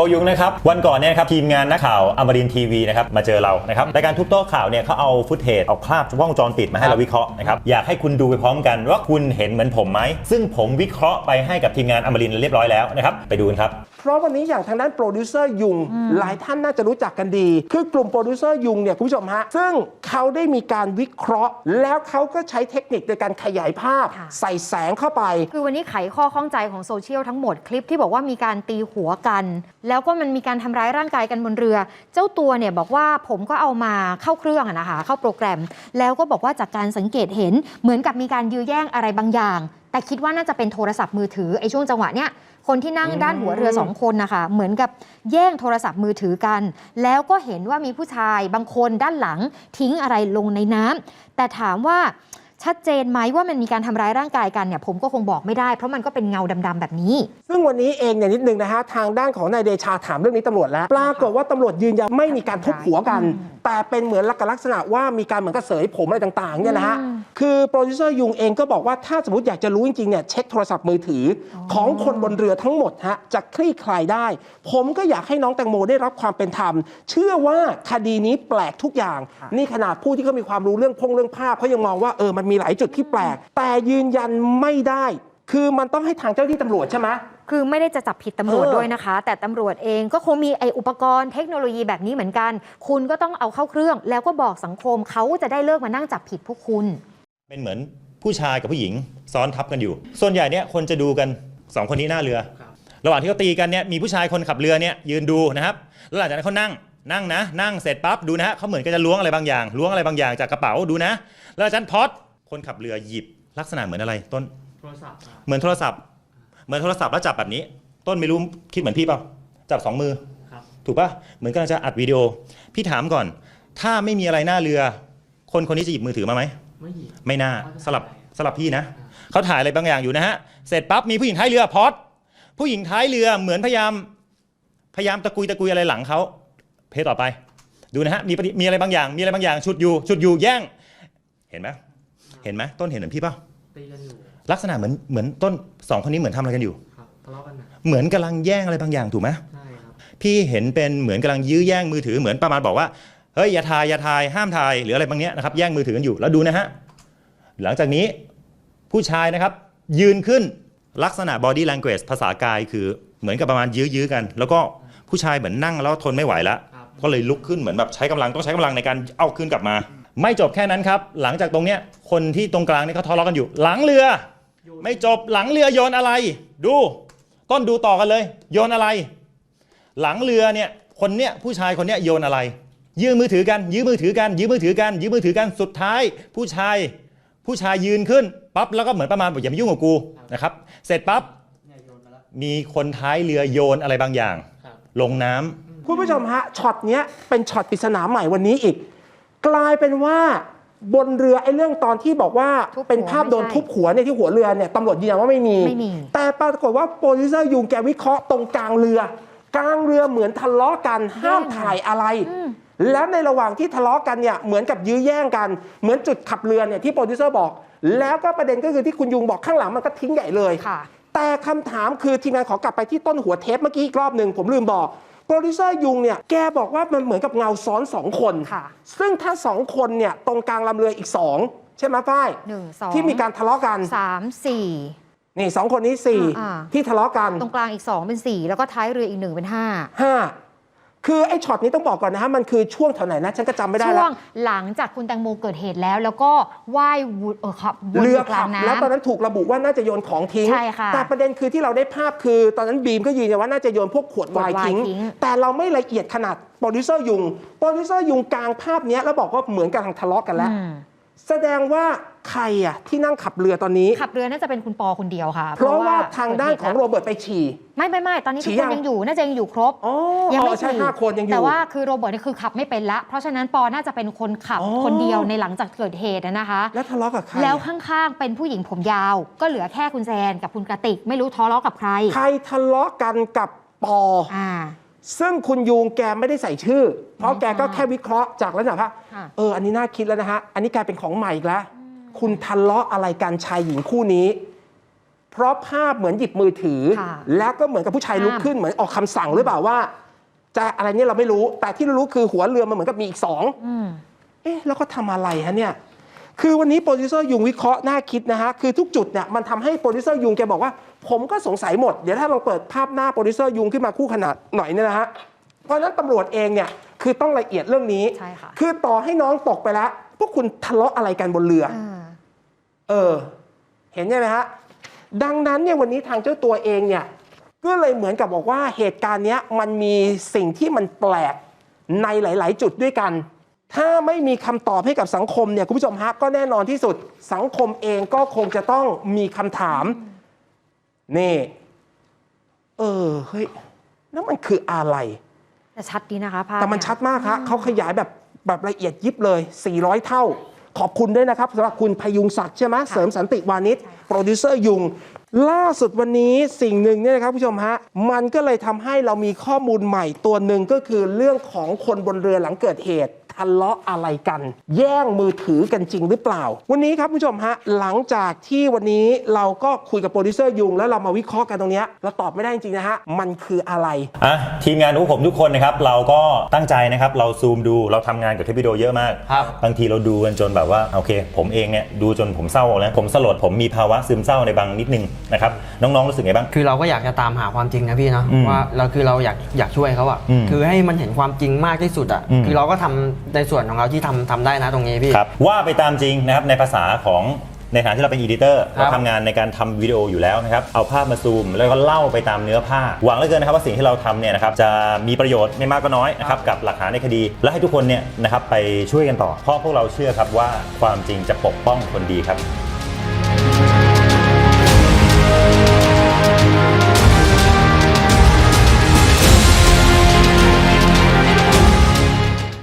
ปกยุงนะครับวันก่อนเนี่ยนะครับทีมงานนักข่าวอมรินทีวีนะครับมาเจอเรานะครับรายการทุบโต๊ะข่าวเนี่ยเขาเอาฟุตเทจเอาคราบกล้องวงจรปิดมาให้เราวิเคราะห์นะครับอยากให้คุณดูไปพร้อมกันว่าคุณเห็นเหมือนผมไหมซึ่งผมวิเคราะห์ไปให้กับทีมงานอมรินทร์เรียบร้อยแล้วนะครับไปดูกันครับเพราะวันนี้อย่างทางด้านโปรดิวเซอร์ยุงหลายท่านน่าจะรู้จักกันดี คือกลุ่มโปรดิวเซอร์ยุงเนี่ยคุณผู้ชมฮะซึ่งเขาได้มีการวิเคราะห์ แล้วเขาก็ใช้เทคนิคในการขยายภาพค่ะใส่แสงเข้าไป คือวันนี้ไขข้อข้องใจของโซเชียลทั้งหมดคลิปที่บอกว่ามีการตีหัวกันแล้วก็มันมีการทำร้ายร่างกายกันบนเรือ เจ้าตัวเนี่ยบอกว่าผมก็เอามาเข้าเครื่องอะนะคะเข้าโปรแกรม แล้วก็บอกว่าจากการสังเกตเห็นเหมือนกับมีการยื้อแย่งอะไรบางอย่าง แต่คิดว่าน่าจะเป็นโทรศัพท์มือถือไอ้ช่วงจังหวะเนี้ยคนที่นั่งด้านหัวเรือสองคนนะคะเหมือนกับแย่งโทรศัพท์มือถือกัน แล้วก็เห็นว่ามีผู้ชายบางคนด้านหลังทิ้งอะไรลงในน้ำแต่ถามว่า ชัดเจนไหมว่ามันมีการทำร้ายร่างกายกันเนี่ยผมก็คงบอกไม่ได้เพราะมันก็เป็นเงาดำๆแบบนี้ ซึ่งวันนี้เองเนี่ยนิดนึงนะฮะทางด้านของนายเดชาถามเรื่องนี้ตำรวจแล้ว ปรากฏว่าตำรวจยืนยันไม่มีการทุบหัวกัน แต่เป็นเหมือนลักษณะว่ามีการเหมือนกับเสยผมอะไรต่างๆเนี่ยนะฮะอืมคือโปรดิวเซอร์ยุงเองก็บอกว่าถ้าสมมติอยากจะรู้จริงๆเนี่ยเช็คโทรศัพท์มือถืออของคนบนเรือทั้งหมดฮะจะคลี่คลายได้ ผมก็อยากให้น้องแตงโมได้รับความเป็นธรรม เชื่อว่าคดีนี้แปลกทุกอย่าง นี่ขนาดผู้ที่เขามีความรู้เรื่องพงเรื่องภาพเขายังมองว่าเออมันมีหลายจุดที่แปลก แต่ยืนยันไม่ได้ คือมันต้องให้ทางเจ้าหน้าที่ตำรวจใช่ไหม คือไม่ได้จะจับผิดตำรวจเออด้วยนะคะ แต่ตำรวจเองก็คงมีไออุปกรณ์เทคโนโลยีแบบนี้เหมือนกัน คุณก็ต้องเอาเข้าเครื่อง แล้วก็บอกสังคมเขาจะได้เลิกมานั่งจับผิดพวกคุณ เป็นเหมือนผู้ชายกับผู้หญิงซ้อนทับกันอยู่ ส่วนใหญ่เนี่ยคนจะดูกันสองคนนี้หน้าเรือระหว่างที่เขาตีกันเนี่ยมีผู้ชายคนขับเรือเนี่ยยืนดูนะครับ แล้วหลังจากนั้นเขานั่งนั่งนะ นั่งเสร็จปั๊บดูนะฮะเขาเหมือนกับจะล้วงอะไรบางอย่างล้วงอะไรบางอย่างจากกระเป๋าดูนะ แล้วอาจารย์พอด คนขับเรือหยิบลักษณะเหมือนอะไร ต้นโทรศัพท์ครับเหมือนโทรศัพท์ เหมือนโทรศัพท์แล้วจับแบบนี้ ต้นไม่รู้คิดเหมือนพี่เปล่าจับสองมือ ครับถูกปะเหมือนกำลังจะอัดวิดีโอ พี่ถามก่อน ถ้าไม่มีอะไรหน้าเรือ คนคนนี้จะหยิบมือถือมาไหม ไม่หยิบ ไม่น่าเขาจะสลับถ่ายสลับพี่นะเขาถ่ายอะไรบางอย่างอยู่นะฮะ เสร็จปั๊บมีผู้หญิงท้ายเรือพอดผู้หญิงท้ายเรือเหมือนพยายาม พยายามตะกุยตะกุยอะไรหลังเขาเพจต่อไป ดูนะฮะมีปฏิมีอะไรบางอย่าง มีอะไรบางอย่างชุดอยู่ชุดอยู่แย่ง เห็นไหม เห็นไหมต้นเห็นเหมือนพี่เปล่าตีกันอยู่ลักษณะเหมือนเหมือนต้นสองคนนี้เหมือนทำอะไรกันอยู่ ครับทะเลาะกันหนะเหมือนกำลังแย่งอะไรบางอย่างถูกไหมใช่ครับพี่เห็นเป็นเหมือนกำลังยื้อแย่งมือถือเหมือนประมาณบอกว่าเฮ้ยอย่าถ่ายอย่าถ่ายห้ามถ่ายหรืออะไรบางเนี้ยนะครับแย่งมือถือกันอยู่แล้วดูนะฮะหลังจากนี้ผู้ชายนะครับยืนขึ้นลักษณะ body language ภาษากายคือเหมือนกับประมาณยื้อๆกัน แล้วก็ผู้ชายเหมือนนั่งแล้วทนไม่ไหวแล้ว ครับก็เลยลุกขึ้นเหมือนแบบใช้กำลังต้องใช้กำลังในการเอาคืนกลับมา ไม่จบแค่นั้นครับ หลังจากตรงเนี้ยคนที่ตรงกลางนี่เขาทะเลาะกันอยู่ หลังเรือ ไม่จบหลังเรือโยนอะไร ดู ต้นดูต่อกันเลย โยนอะไร หลังเรือเนี่ยคนเนี้ยผู้ชายคนเนี้ยโยนอะไร ยืมมือถือกัน ยืมมือถือกัน ยืมมือถือกันยืมมือถือกันสุดท้าย ผู้ชาย ผู้ชายยืนขึ้นปั๊บแล้วก็เหมือนประมาณบอกอย่ามายุ่งกับกูนะครับเสร็จปั๊บเนี่ยโยนมาแล้วมีคนท้ายเรือโยนอะไรบางอย่างครับลงน้ำ คุณผู้ชมฮะช็อตเนี้ยเป็นช็อตปริศนาใหม่วันนี้อีก กลายเป็นว่าบนเรือไอ้เรื่องตอนที่บอกว่าทุบหัวเป็นภาพโดนไม่ใช่ทุบหัวเนี่ยที่หัวเรือเนี่ยตำรวจยืนยันว่าไม่มี ไม่มี แต่ปรากฏว่าโปรดิวเซอร์ยุงแกวิเคราะห์ตรงกลางเรือ กลางเรือเหมือนทะเลาะกันห้ามถ่ายอะไร แล้วในระหว่างที่ทะเลาะกันเนี่ยเหมือนกับยื้อแย่งกัน เหมือนจุดขับเรือเนี่ยที่โปรดิวเซอร์บอก แล้วก็ประเด็นก็คือที่คุณยุงบอกข้างหลังมันก็ทิ้งใหญ่เลย ค่ะ แต่คำถามคือทีมงานขอกลับไปที่ต้นหัวเทปเมื่อกี้อีกรอบหนึ่งผมลืมบอก โปรดิวเซอร์ยุงเนี่ยแกบอกว่ามันเหมือนกับเงาซ้อนสองคนค่ะซึ่งถ้าสองคนเนี่ยตรงกลางลำเรืออีกสองใช่ไหมฝ้ายหนึ่งสอง ที่มีการทะเลาะกันสามสี่ นี่สองคนนี้สี่อ่า ที่ทะเลาะกันตรงกลางอีกสองเป็นสี่แล้วก็ท้ายเรืออีกหนึ่งเป็นห้าห้า คือไอ้ช็อตนี้ต้องบอกก่อนนะฮะมันคือช่วงแถวไหนนะฉันก็จำไม่ได้ช่แล้ววงหลังจากคุณแตงโมเกิดเหตุแล้ว แล้วก็ว่ายวนเออครับวนเรืออยู่กลาขังบน้ำแล้วตอนนั้นถูกระบุว่าน่าจะโยนของทิ้ง ใช่ค่ะแต่ประเด็นคือที่เราได้ภาพคือ ตอนนั้นบีมก็ยืนยันว่าน่าจะโยนพวกขวดไวน์ขวดไวน์ทิ้งทิ้งแต่เราไม่ละเอียดขนาดโปรดิวเซอร์ยุงโปรดิวเซอร์ยุงกลางภาพเนี้ยแล้วบอกว่าเหมือนกำลังทะเลาะกันแล้ว อืม แสดงว่า ใครอะที่นั่งขับเรือตอนนี้ ขับเรือน่าจะเป็นคุณปอคนเดียวค่ะ เพราะว่าทางด้านของโรเกิดเหตุเบิร์ตไปฉี่แล้วไม่ไม่ไม่ตอนนี้ทุฉี่กคยันงยังอยู่น่าจะยังอยู่ครบอ๋อยัอ๋ไม่อใช่ฉี่ห้าคนยังอยู่แต่ว่าคือโรเบิร์ตนี่คือขับไม่เป็นละ เพราะฉะนั้นปอน่าจะเป็นคนขับอ๋อคนเดียวในหลังจากเกิดเหตุอะนะคะ แล้วทะเลาะกับใครแล้วอะข้างๆเป็นผู้หญิงผมยาว ก็เหลือแค่คุณแซนกับคุณกระติก ไม่รู้ทะเลาะกับใคร ใครทะเลาะกันกับปออ่าซึ่งคุณยูงแกไม่ได้ใส่ชื่อ เพราะไม่แกก็ค่ะแค่วิเคราะห์จากลักษณะว่าค่ะเอออันนี้น่าคิดแล้วนะฮะอันนี้กลายเป็นของใหม่อีกแล้ว คุณทะเลาะอะไรกันชายหญิงคู่นี้ เพราะภาพเหมือนหยิบมือถือ ค่ะแล้วก็เหมือนกับผู้ชายลุกห้ามขึ้นเหมือนออกคำสั่งหรือเปล่าว่า จะอะไรเนี่ยเราไม่รู้ แต่ที่เรารู้คือหัวเรือมันเหมือนกับมีอีกสอง อืม เอ๊ะแล้วก็ทำอะไรฮะเนี่ย คือวันนี้โปรดิวเซอร์ยุงวิเคราะห์น่าคิดนะฮะ คือทุกจุดเนี่ยมันทำให้โปรดิวเซอร์ยุงแกบอกว่า ผมก็สงสัยหมด เดี๋ยวถ้าเราเปิดภาพหน้าโปรดิวเซอร์ยุงขึ้นมาคู่ขนาดหน่อยเนี่ยนะฮะ เพราะฉะนั้นตำรวจเองเนี่ยคือต้องละเอียดเรื่องนี้ ใช่ค่ะ คือต่อให้น้องตกไปแล้ว พวกคุณทะเลาะอะไรกันบนเรืออ่า เออ เห็นใช่ไหมฮะ ดังนั้นเนี่ยวันนี้ทางเจ้าตัวเองเนี่ย ก็เลยเหมือนกับบอกว่าเหตุการณ์เนี้ยมันมีสิ่งที่มันแปลกในหลาย ๆ จุดด้วยกัน ถ้าไม่มีคำตอบให้กับสังคมเนี่ยคุณผู้ชมฮะก็แน่นอนที่สุด สังคมเองก็คงจะต้องมีคำถาม นี่ เออเฮ้ยแล้วมันคืออะไร แต่ชัดดีนะคะภาพแต่มันเยชัดมากฮะเขาขยายแบบแบบละเอียดยิบเลย 400 เท่า ขอบคุณด้วยนะครับสำหรับคุณพยุงศักดิ์ใช่ไหมเสริมสันติวานิชโปรดิวเซอร์ยุง ล่าสุดวันนี้สิ่งหนึ่งเนี่ยนะครับผู้ชมฮะมันก็เลยทำให้เรามีข้อมูลใหม่ตัวหนึ่งก็คือเรื่องของคนบนเรือหลังเกิดเหตุ ทะเลาะอะไรกัน แย่งมือถือกันจริงหรือเปล่า วันนี้ครับผู้ชมฮะหลังจากที่วันนี้เราก็คุยกับโปรดิวเซอร์ยุง แล้วเรามาวิเคราะห์กันตรงเนี้ยเราตอบไม่ได้จริงๆนะฮะมันคืออะไรอะทีมงานทุกผมทุกคนนะครับเราก็ตั้งใจนะครับเราซูมดูเราทำงานกับคลิปวิดีโอเยอะมากครับบางทีเราดูกันจนแบบว่าโอเค ผมเองเนี่ยดูจนผมเศร้าแล้วผมสลดผมมีภาวะซึมเศร้าในบางนิดนึงนะครับน้องๆรู้สึกไงบ้างคือเราก็อยากจะตามหาความจริงนะพี่เนาะอืมว่าเราคือเราอยากอยากช่วยเขาอะอืมคือให้มันเห็นความจริงมากที่สุดอะอืมคือเราก็ทำในส่วนของเราที่ทำทำได้นะตรงนี้พี่ว่าไปตามจริงนะครับในภาษาของในฐานที่เราเป็นอีดิเตอร์เราทำงานในการทำวิดีโออยู่แล้วนะครับ เอาภาพมาซูม แล้วก็เล่าไปตามเนื้อผ้า หวังเหลือเกินนะครับว่าสิ่งที่เราทำเนี่ยนะครับจะมีประโยชน์ไม่มากก็น้อยนะครับกับหลักฐานในคดี และให้ทุกคนเนี่ยนะครับไปช่วยกันต่อ เพราะพวกเราเชื่อครับว่าความจริงจะปกป้องคนดีครับ